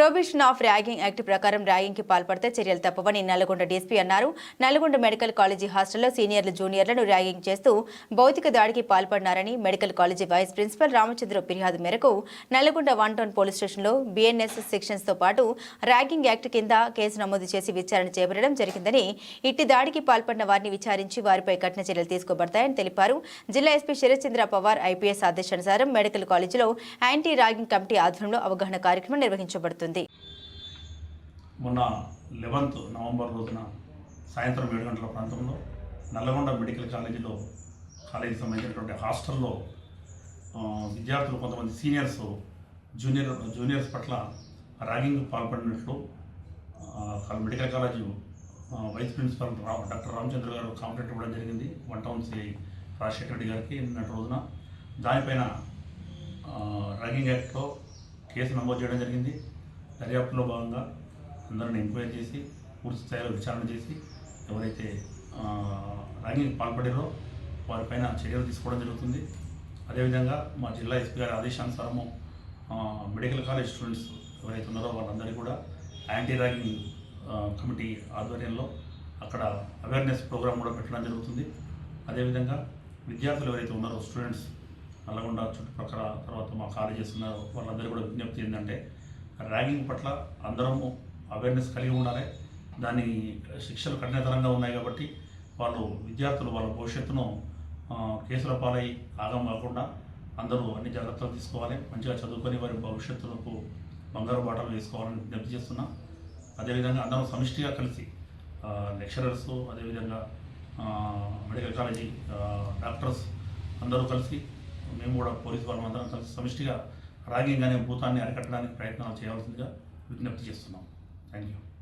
Prohibition of ragging act ప్రకారం ర్యాగింగ్కి పాల్పడితే చర్యలు తప్పవని నల్గొండ డీఎస్పీ అన్నారు. నల్గొండ మెడికల్ కాలేజీ హాస్టల్లో సీనియర్లు జూనియర్లను ర్యాగింగ్ చేస్తూ భౌతిక దాడికి పాల్పడినారని medical college vice principal Ramachandra ఫిర్యాదు మేరకు నల్గొండ వన్ టౌన్ పోలీస్ స్టేషన్లో బీఎన్ఎస్ సెక్షన్స్తో పాటు ర్యాగింగ్ యాక్ట్ కింద కేసు నమోదు చేసి విచారణ చేపట్టడం జరిగిందని ఇట్టి దాడికి పాల్పడిన వారిని విచారించి వారిపై కఠిన చర్యలు తీసుకోబడతాయని తెలిపారు. జిల్లా ఎస్పీ శరత్చంద్ర పవార్ ఐపీఎస్ ఆదేశానుసారం మెడికల్ కాలేజీలో యాంటీ ర్యాగింగ్ కమిటీ ఆధ్వర్యంలో అవగాహన కార్యక్రమం నిర్వహించబడుతుంది. మొన్న లెవెన్త్ నవంబర్ రోజున సాయంత్రం ఏడు గంటల ప్రాంతంలో నల్లగొండ మెడికల్ కాలేజీలో కాలేజీకి సంబంధించినటువంటి హాస్టల్లో విద్యార్థులు కొంతమంది సీనియర్స్ జూనియర్ జూనియర్స్ పట్ల ర్యాగింగ్ పాల్పడినట్లు మెడికల్ కాలేజీ వైస్ ప్రిన్సిపల్ రా డాక్టర్ రామచంద్ర గారు కాంప్లైంట్ ఇవ్వడం జరిగింది. One town CI Rajasekhara Reddy గారికి నిన్నటి రోజున. దానిపైన ర్యాగింగ్ యాక్ట్లో కేసు నమోదు చేయడం జరిగింది. దర్యాప్తులో భాగంగా అందరిని ఎంక్వైరీ చేసి పూర్తి స్థాయిలో విచారణ చేసి ఎవరైతే ర్యాంగింగ్ ర్యాగింగ్ పాల్పడారో వారిపైన చర్యలు తీసుకోవడం జరుగుతుంది. అదేవిధంగా మా జిల్లా ఎస్పీ గారి ఆదేశానుసారము మెడికల్ కాలేజ్ స్టూడెంట్స్ ఎవరైతే ఉన్నారో వాళ్ళందరికీ కూడా యాంటీ ర్యాగింగ్ కమిటీ ఆధ్వర్యంలో అక్కడ అవేర్నెస్ ప్రోగ్రామ్ కూడా పెట్టడం జరుగుతుంది. అదేవిధంగా విద్యార్థులు ఎవరైతే ఉన్నారో స్టూడెంట్స్ నల్లగొండ చుట్టుపక్కల తర్వాత మా కాలేజెస్ ఉన్నారో వాళ్ళందరూ కూడా విజ్ఞప్తి ఏంటంటే ర్యాగింగ్ పట్ల అందరము అవేర్నెస్ కలిగి ఉండాలి. దాని శిక్షలు కఠినతరంగా ఉన్నాయి కాబట్టి వాళ్ళు విద్యార్థులు వాళ్ళ భవిష్యత్తును కేసుల పాలై ఆగం కాకుండా అందరూ అన్ని జాగ్రత్తలు తీసుకోవాలి. మంచిగా చదువుకొని వారి భవిష్యత్తులకు బంగారు బాటలు వేసుకోవాలని విజ్ఞప్తి చేస్తున్నాం. అదేవిధంగా అందరం సమిష్టిగా కలిసి లెక్చరర్స్ అదేవిధంగా మెడికల్ కాలేజీ డాక్టర్స్ అందరూ కలిసి మేము కూడా పోలీసు వాళ్ళం అందరం కలిసి సమిష్టిగా ర్యాగింగ్ అనే భూతాన్ని అరికట్టడానికి ప్రయత్నాలు చేయవలసిందిగా విజ్ఞప్తి చేస్తున్నాం. Thank you.